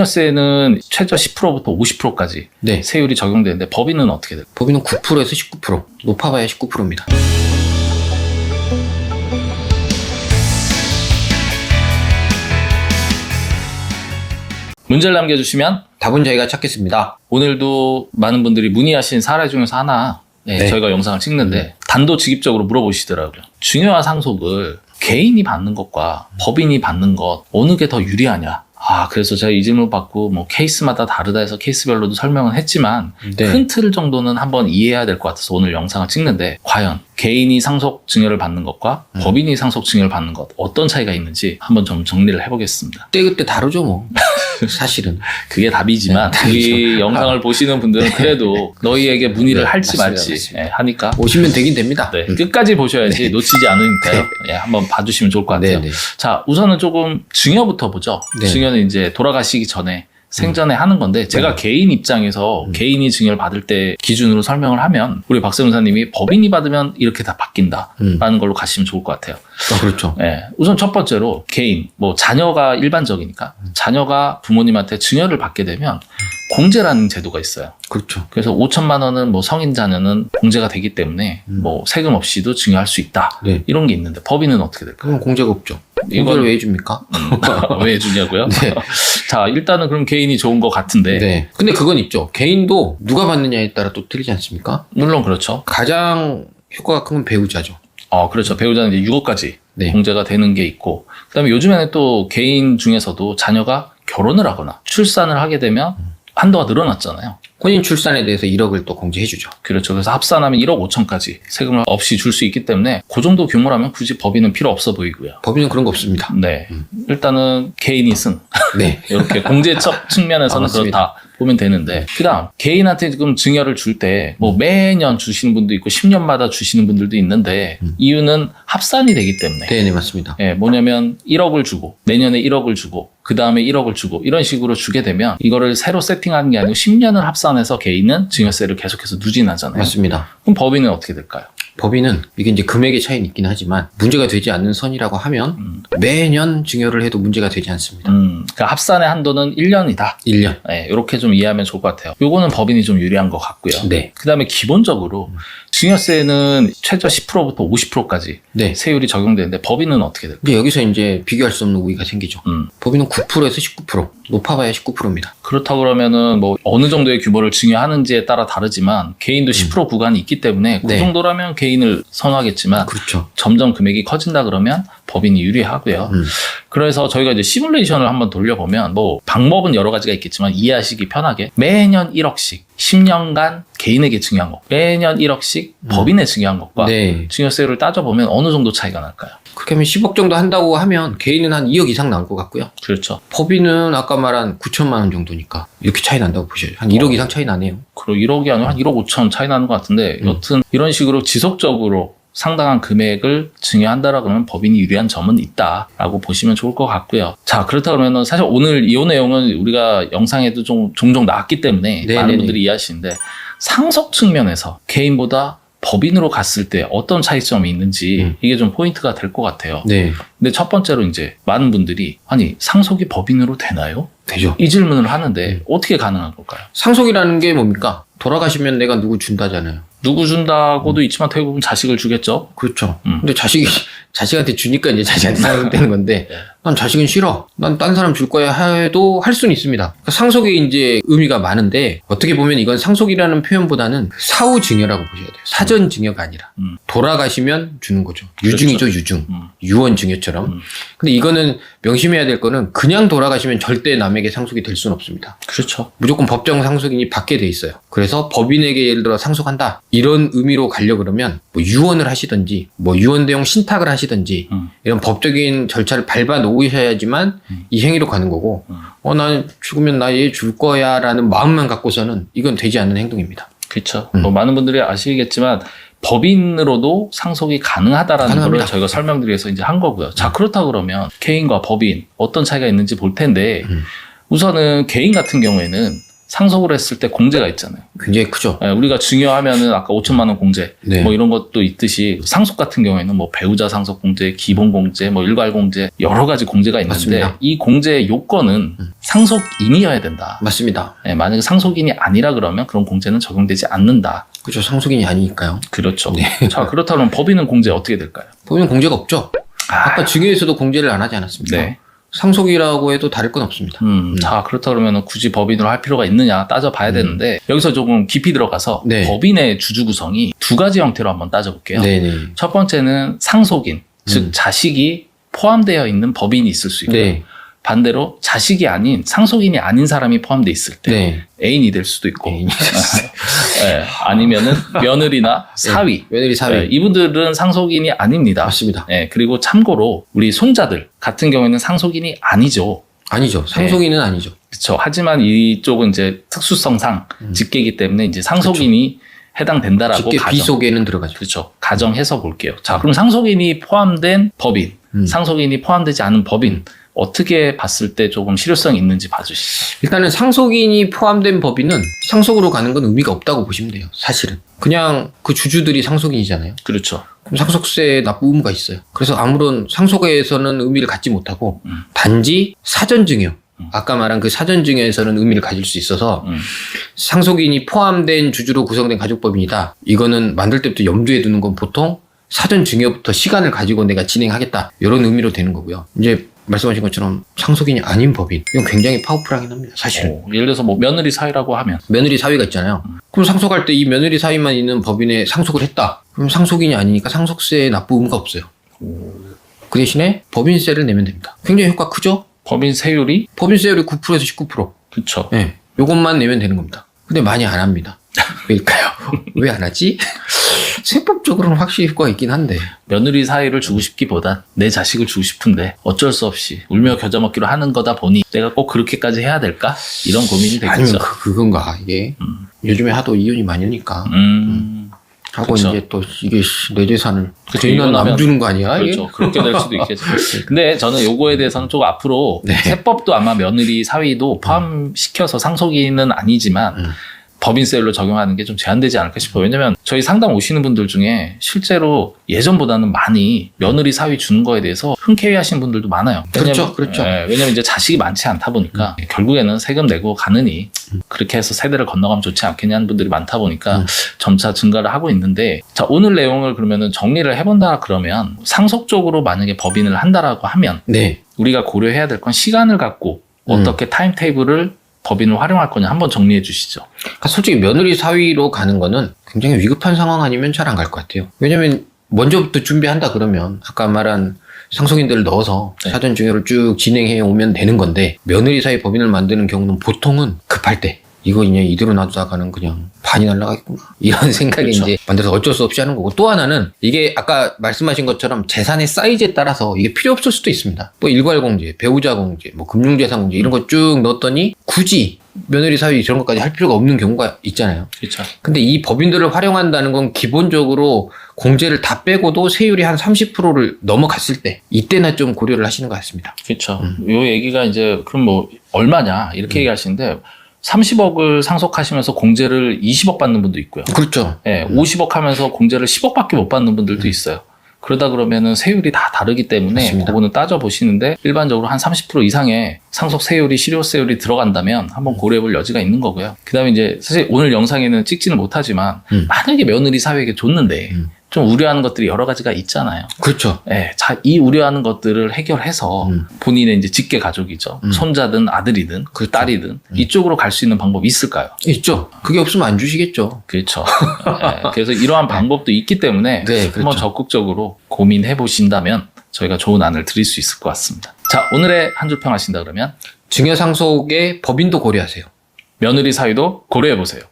증여세는 최저 10%부터 50%까지 네. 세율이 적용되는데 법인은 어떻게 될까요? 법인은 9%에서 19%, 높아봐야 19%입니다. 문제를 남겨주시면 답은 저희가 찾겠습니다. 오늘도 많은 분들이 문의하신 사례 중에서 하나 네, 네. 저희가 영상을 찍는데 단도직입적으로 물어보시더라고요. 중요한 상속을 개인이 받는 것과 법인이 받는 것 어느 게 더 유리하냐? 아 그래서 제가 이 질문 받고 뭐 케이스마다 다르다 해서 케이스별로도 설명은 했지만 네. 큰 틀 정도는 한번 이해해야 될 것 같아서 오늘 영상을 찍는데 과연 개인이 상속 증여를 받는 것과 음. 법인이 상속 증여를 받는 것 어떤 차이가 있는지 한번 좀 정리를 해보겠습니다. 그때 그때 다르죠, 뭐. 사실은. 그게 답이지만 네. 우리 영상을 보시는 분들은 그래도 너희에게 문의를 네, 할지 맞습니다, 말지 맞습니다. 예, 하니까 오시면 되긴 됩니다. 네, 음. 끝까지 보셔야지 놓치지 않으니까요. 예, 한번 봐주시면 좋을 것 같아요. 네, 네. 자, 우선은 조금 증여부터 보죠. 네. 증여는 이제 돌아가시기 전에 생전에 하는 건데 제가 개인 입장에서 음. 개인이 증여를 받을 때 기준으로 설명을 하면 우리 박세 문사님이 법인이 받으면 이렇게 다 바뀐다라는 음. 걸로 가시면 좋을 것 같아요. 아, 그렇죠. 예, 우선 첫 번째로 개인, 뭐 자녀가 일반적이니까 음. 자녀가 부모님한테 증여를 받게 되면 공제라는 제도가 있어요. 그렇죠. 그래서 5천만 원은 뭐 성인 자녀는 공제가 되기 때문에 음. 뭐 세금 없이도 증여할 수 있다. 네. 이런 게 있는데 법인은 어떻게 될까요? 그럼 공제가 없죠. 공제를 왜 해줍니까? 왜 해주냐고요? 네. 자, 일단은 그럼 개인이 좋은 것 같은데 네. 근데 그건 있죠. 개인도 누가 받느냐에 따라 또 틀리지 않습니까? 물론 그렇죠. 가장 효과가 큰 건 배우자죠. 어, 그렇죠. 배우자는 이제 6억까지 네. 공제가 되는 게 있고 그 다음에 요즘에는 또 개인 중에서도 자녀가 결혼을 하거나 출산을 하게 되면 한도가 늘어났잖아요. 혼인 출산에 대해서 1억을 또 공제해주죠. 그렇죠. 그래서 합산하면 1억 5천까지 세금을 없이 줄 수 있기 때문에 그 정도 규모라면 굳이 법인은 필요 없어 보이고요. 법인은 그런 거 없습니다. 네. 음. 일단은 개인이 승. 네. 이렇게 공제적 측면에서는 아. 그렇다 보면 되는데 그다음 개인한테 지금 증여를 줄 때 뭐 매년 주시는 분도 있고 10년마다 주시는 분들도 있는데 음. 이유는 합산이 되기 때문에 네, 네, 맞습니다. 예, 뭐냐면 1억을 주고 내년에 1억을 주고 그 다음에 1억을 주고 이런 식으로 주게 되면 이거를 새로 세팅하는 게 아니고 10년을 합산 해서 개인은 증여세를 계속해서 누진하잖아요. 맞습니다. 그럼 법인은 어떻게 될까요? 법인은 이게 이제 금액의 차이는 있긴 하지만 문제가 되지 않는 선이라고 하면 음. 매년 증여를 해도 문제가 되지 않습니다. 음, 그러니까 합산의 한도는 1년이다. 1년. 예, 이렇게 좀 이해하면 좋을 것 같아요. 요거는 법인이 좀 유리한 것 같고요. 네. 그 다음에 기본적으로 증여세는 최저 10%부터 50%까지 네. 세율이 적용되는데 법인은 어떻게 될까요? 근데 여기서 이제 비교할 수 없는 우위가 생기죠. 음, 법인은 9%에서 19%, 높아봐야 19%입니다. 그렇다 그러면은 뭐 어느 정도의 규모를 증여하는지에 따라 다르지만 개인도 10% 구간이 있기 때문에 그 네. 정도라면 개인 을 선호하겠지만 그렇죠. 점점 금액이 커진다 그러면 법인이 유리하고요. 음. 그래서 저희가 이제 시뮬레이션을 한번 돌려보면 뭐 방법은 여러 가지가 있겠지만 이해하시기 편하게 매년 1억씩 10년간 개인에게 증여한 것, 매년 1억씩 음. 법인에 증여한 것과 네. 증여세율을 따져보면 어느 정도 차이가 날까요? 그렇게 하면 10억 정도 한다고 하면 개인은 한 2억 이상 나올 것 같고요. 그렇죠. 법인은 아까 말한 9천만 원 정도니까 이렇게 차이 난다고 보셔야죠. 한 1억 이상 차이 나네요. 그리고 1억이 아니라 한 1억 5천 차이 나는 것 같은데 음. 여튼 이런 식으로 지속적으로 상당한 금액을 증여한다라 그러면 법인이 유리한 점은 있다라고 보시면 좋을 것 같고요. 자 그렇다 그러면 사실 오늘 이 내용은 우리가 영상에도 좀 종종 나왔기 때문에 네네네. 많은 분들이 이해하시는데 상속 측면에서 개인보다 법인으로 갔을 때 어떤 차이점이 있는지 음. 이게 좀 포인트가 될 것 같아요. 네. 근데 첫 번째로 이제 많은 분들이 아니 상속이 법인으로 되나요? 되죠. 이 질문을 하는데 음. 어떻게 가능한 걸까요? 상속이라는 게 뭡니까? 돌아가시면 내가 누구 준다잖아요. 누구 준다고도 있지만 대부분 자식을 주겠죠. 그렇죠. 음. 근데 자식이 자식한테 주니까 이제 자식한테 상속되는 건데 네. 난 자식은 싫어. 난 딴 사람 줄 거야 해도 할 수는 있습니다. 그러니까 상속에 이제 의미가 많은데 어떻게 보면 이건 상속이라는 표현보다는 사후 증여라고 보셔야 돼요. 사전 증여가 아니라 음. 돌아가시면 주는 거죠. 유증이죠, 유증. 음. 유언 증여처럼. 음. 근데 이거는 명심해야 될 거는 그냥 돌아가시면 절대 남에게 상속이 될 수는 없습니다. 그렇죠. 무조건 법정 상속인이 받게 돼 있어요. 그래서 법인에게 예를 들어 상속한다 이런 의미로 가려 그러면 뭐 유언을 하시든지 뭐 유언 대용 신탁을 하시 든지 음. 이런 법적인 절차를 밟아 놓으셔야지만 음. 이 행위로 가는 거고 음. 어 난 죽으면 나 얘 줄 거야 라는 마음만 갖고서는 이건 되지 않는 행동입니다. 그렇죠. 음. 뭐 많은 분들이 아시겠지만 법인으로도 상속이 가능하다라는 가능합니다. 걸 저희가 설명드리기 위해서 이제 한 거고요. 자, 그렇다 그러면 개인과 법인 어떤 차이가 있는지 볼 텐데 음. 우선은 개인 같은 경우에는 상속을 했을 때 공제가 있잖아요. 굉장히 크죠. 예, 우리가 증여하면은 아까 5천만 원 공제 네. 뭐 이런 것도 있듯이 상속 같은 경우에는 뭐 배우자 상속 공제, 기본 공제, 뭐 일괄 공제 여러 가지 공제가 있는데 맞습니다. 이 공제의 요건은 음. 상속인이어야 된다. 맞습니다. 예, 만약에 상속인이 아니라 그러면 그런 공제는 적용되지 않는다. 그렇죠. 상속인이 아니니까요. 그렇죠. 네. 자 그렇다면 법인은 공제 어떻게 될까요? 보면 공제가 없죠. 아, 아까 증여에서도 공제를 안 하지 않았습니까? 네. 상속이라고 해도 다를 건 없습니다. 음, 자 그렇다 그러면 굳이 법인으로 할 필요가 있느냐 따져봐야 되는데 여기서 조금 깊이 들어가서 음. 네. 법인의 주주 구성이 두 가지 형태로 한번 따져볼게요. 네네. 첫 번째는 상속인, 즉 음. 자식이 포함되어 있는 법인이 있을 수 있고 요 네. 반대로 자식이 아닌 상속인이 아닌 사람이 포함돼 있을 때 네. 애인이 될 수도 있고 네. 예, 아니면은 며느리나 사위 며느리 사위. 예, 이분들은 상속인이 아닙니다. 맞습니다. 예, 그리고 참고로 우리 손자들 같은 경우에는 상속인이 아니죠. 아니죠. 상속인은 아니죠. 그렇죠. 하지만 이쪽은 이제 특수성상 음. 직계이기 때문에 이제 상속인이 해당된다라고 직계 가정. 비속에는 들어가죠. 그렇죠. 가정해서 볼게요. 자, 그럼 상속인이 포함된 법인, 음. 상속인이 포함되지 않은 법인 어떻게 봤을 때 조금 실효성이 있는지 봐주시죠. 일단은 상속인이 포함된 법인은 상속으로 가는 건 의미가 없다고 보시면 돼요. 사실은. 그냥 그 주주들이 상속인이잖아요. 그렇죠. 그럼 상속세에 납부 의무가 있어요. 그래서 아무런 상속에서는 의미를 갖지 못하고 음. 단지 사전증여. 음. 아까 말한 그 사전증여에서는 의미를 가질 수 있어서 음. 상속인이 포함된 주주로 구성된 가족법인이다. 이거는 만들 때부터 염두에 두는 건 보통 사전 증여부터 시간을 가지고 내가 진행하겠다. 이런 의미로 되는 거고요. 이제 말씀하신 것처럼 상속인이 아닌 법인. 이건 굉장히 파워풀하긴 합니다. 사실은. 어, 예를 들어서 뭐 며느리 사이라고 하면 며느리 사위가 있잖아요. 그럼 상속할 때 이 며느리 사위만 있는 법인에 상속을 했다. 그럼 상속인이 아니니까 상속세 납부 의무가 없어요. 그 대신에 법인세를 내면 됩니다. 굉장히 효과 크죠? 법인 세율이 법인세율이 9%에서 19%. 그렇죠. 예. 요것만 내면 되는 겁니다. 근데 많이 안 합니다. 왜일까요? 왜 안 하지? 세법적으로는 확실히 효과가 있긴 한데. 며느리 사이를 주고 싶기보단 내 자식을 주고 싶은데 어쩔 수 없이 울며 겨자 먹기로 하는 거다 보니 내가 꼭 그렇게까지 해야 될까? 이런 고민이 되겠죠. 아니면 그, 그건가, 이게. 음. 요즘에 하도 이혼이 많이 하니까. 음, 하고 그쵸. 이제 또 이게 씨, 내 재산을 저희는 안 주는 거 아니야? 이게? 그렇죠. 그렇게 될 수도 있겠죠. 근데 저는 요거에 대해서는 좀 앞으로 네. 세법도 아마 며느리 사위도 포함시켜서 상속인은 아니지만 음. 법인세율로 적용하는 게 좀 제한되지 않을까 싶어요. 왜냐면 저희 상담 오시는 분들 중에 실제로 예전보다는 많이 며느리 사위 주는 거에 대해서 흔쾌히 하신 분들도 많아요. 그렇죠, 왜냐면- 그렇죠. 예, 왜냐면 이제 자식이 많지 않다 보니까 결국에는 세금 내고 가느니 그렇게 해서 세대를 건너가면 좋지 않겠냐는 분들이 많다 보니까 음. 점차 증가를 하고 있는데 자 오늘 내용을 그러면은 정리를 해본다 그러면 상속적으로 만약에 법인을 한다라고 하면 네. 우리가 고려해야 될 건 시간을 갖고 음. 어떻게 타임 테이블을 법인을 활용할 거냐 한번 정리해 주시죠. 그러니까 솔직히 며느리 사위로 가는 거는 굉장히 위급한 상황 아니면 잘 안 갈 것 같아요. 왜냐면 먼저부터 준비한다 그러면 아까 말한 상속인들을 넣어서 네. 사전 증여를 쭉 진행해 오면 되는 건데 며느리 사위 법인을 만드는 경우는 보통은 급할 때 이거 그냥 이대로 놔두다가는 그냥 반이 날라가겠구나 이런 생각에 그렇죠. 이제 만들어서 어쩔 수 없이 하는 거고 또 하나는 이게 아까 말씀하신 것처럼 재산의 사이즈에 따라서 이게 필요 없을 수도 있습니다. 뭐 일괄 공제, 배우자 공제, 뭐 금융재산 공제 이런 거 쭉 넣었더니 굳이 며느리 사위 이런 것까지 할 필요가 없는 경우가 있잖아요. 그렇죠. 근데 이 법인들을 활용한다는 건 기본적으로 공제를 다 빼고도 세율이 한 30%를 넘어갔을 때 이때나 좀 고려를 하시는 것 같습니다. 그렇죠. 음. 요 얘기가 이제 그럼 뭐 얼마냐 이렇게 얘기하시는데 30억을 상속하시면서 공제를 20억 받는 분도 있고요. 그렇죠. 예, 50억 하면서 공제를 10억밖에 못 받는 분들도 있어요. 그러다 그러면은 세율이 다 다르기 때문에 맞습니다. 그거는 따져 보시는데 일반적으로 한 30% 이상의 상속 세율이 실효 세율이 들어간다면 한번 고려해 볼 여지가 있는 거고요. 그다음에 이제 사실 오늘 영상에는 찍지는 못하지만 음. 만약에 며느리 사회에게 줬는데 음. 좀 우려하는 것들이 여러 가지가 있잖아요. 그렇죠. 예, 자, 이 우려하는 것들을 해결해서 음. 본인의 이제 직계 가족이죠. 음. 손자든 아들이든 그렇죠. 딸이든 이쪽으로 갈 수 있는 방법이 있을까요? 있죠. 그게 없으면 안 주시겠죠. 그렇죠. 예, 그래서 이러한 방법도 있기 때문에 네, 한번 그렇죠. 적극적으로 고민해 보신다면 저희가 좋은 안을 드릴 수 있을 것 같습니다. 자, 오늘의 한 줄 평 하신다 그러면 증여 상속의 법인도 고려하세요. 며느리 사위도 고려해 보세요.